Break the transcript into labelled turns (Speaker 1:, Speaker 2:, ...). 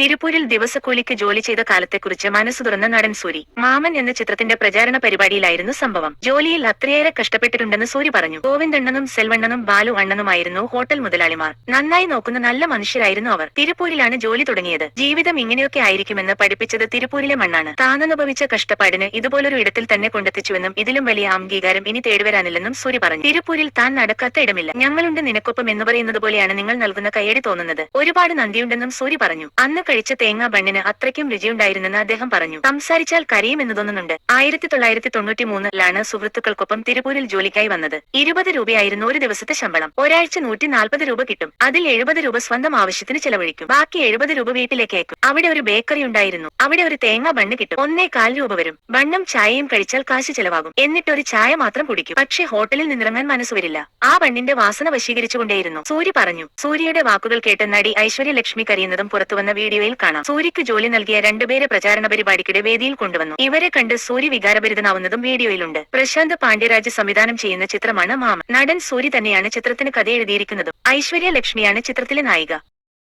Speaker 1: തിരുപ്പൂരിൽ ദിവസക്കൂലിക്ക് ജോലി ചെയ്ത കാലത്തെക്കുറിച്ച് മനസ്സു തുറന്ന നടൻ സൂരി. മാമൻ എന്ന ചിത്രത്തിന്റെ പ്രചാരണ പരിപാടിയിലായിരുന്നു സംഭവം. ജോലിയിൽ അത്രയേറെ കഷ്ടപ്പെട്ടിട്ടുണ്ടെന്ന് സൂരി പറഞ്ഞു. ഗോവിന്ദണ്ണനും സെൽവണ്ണനും ബാലു അണ്ണനുമായിരുന്നു ഹോട്ടൽ മുതലാളിമാർ. നന്നായി നോക്കുന്ന നല്ല മനുഷ്യരായിരുന്നു അവർ. തിരുപ്പൂരിലാണ് ജോലി തുടങ്ങിയത്. ജീവിതം ഇങ്ങനെയൊക്കെ ആയിരിക്കുമെന്ന് പഠിപ്പിച്ചത് തിരുപ്പൂരിലെ മണ്ണാണ്. താനനുഭവിച്ച കഷ്ടപ്പാടിന് ഇതുപോലൊരു ഇടത്തിൽ തന്നെ കൊണ്ടെത്തിച്ചുവെന്നും ഇതിലും വലിയ അംഗീകാരം ഇനി തേടിവരാനില്ലെന്നും സൂരി പറഞ്ഞു. തിരുപ്പൂരിൽ താൻ നടക്കാത്ത ഇടമില്ല. ഞങ്ങളുണ്ട് നിനക്കൊപ്പം എന്ന് പറയുന്നത് പോലെയാണ് നിങ്ങൾ നൽകുന്ന കയ്യടി തോന്നുന്നത്. ഒരുപാട് നന്ദിയുണ്ടെന്നും സൂരി പറഞ്ഞു. അന്ന് കഴിച്ച തേങ്ങാ ബണ്ണിന് അത്രയ്ക്കും രുചിയുണ്ടായിരുന്നെന്ന് അദ്ദേഹം പറഞ്ഞു. സംസാരിച്ചാൽ കരയുമെന്ന് തോന്നുന്നുണ്ട് ആയിരത്തി തൊള്ളായിരത്തി തൊണ്ണൂറ്റി മൂന്നിലാണ് സുഹൃത്തുക്കൾക്കൊപ്പം തിരുപ്പൂരിൽ ജോലിക്കായി വന്നത്. ഇരുപത് രൂപയായിരുന്നു ഒരു ദിവസത്തെ ശമ്പളം. ഒരാഴ്ച നൂറ്റി നാൽപ്പത് രൂപ കിട്ടും. അതിൽ എഴുപത് രൂപ സ്വന്തം ആവശ്യത്തിന് ചെലവഴിക്കും. ബാക്കി എഴുപത് രൂപ വീട്ടിലേക്ക് അയക്കും. അവിടെ ഒരു ബേക്കറി ഉണ്ടായിരുന്നു. അവിടെ ഒരു തേങ്ങാ ബണ്ണ് കിട്ടും. ഒന്നേ കാൽ രൂപ വരും. ബണ്ണും ചായയും കഴിച്ചാൽ കാശ് ചെലവാകും. എന്നിട്ട് ഒരു ചായ മാത്രം കുടിക്കും. പക്ഷേ ഹോട്ടലിൽ നിന്നിറങ്ങാൻ മനസ്സ് വരില്ല. ആ ബണ്ണിന്റെ വാസന വശീകരിച്ചുകൊണ്ടേയിരുന്നു. സൂര്യ പറഞ്ഞു. സൂര്യയുടെ വാക്കുകൾ കേട്ട നടി ഐശ്വര്യ ലക്ഷ്മി കരയുന്നതും പുറത്തുവന്ന വീഡിയോയിൽ കാണാം. സൂര്യക്ക് ജോലി നൽകിയ രണ്ടുപേരെ പ്രചാരണ പരിപാടിക്കിടെ വേദിയിൽ കൊണ്ടുവന്നു. ഇവരെ കണ്ട് സൂര്യ വികാരഭരിതനാവുന്നതും വീഡിയോയിലുണ്ട്. പ്രശാന്ത് പാണ്ഡ്യരാജ് സംവിധാനം ചെയ്യുന്ന ചിത്രമാണ് മാമ നടൻ സൂര്യ തന്നെയാണ് ചിത്രത്തിന് കഥ എഴുതിയിരിക്കുന്നതും. ഐശ്വര്യ ലക്ഷ്മിയാണ് ചിത്രത്തിലെ നായിക.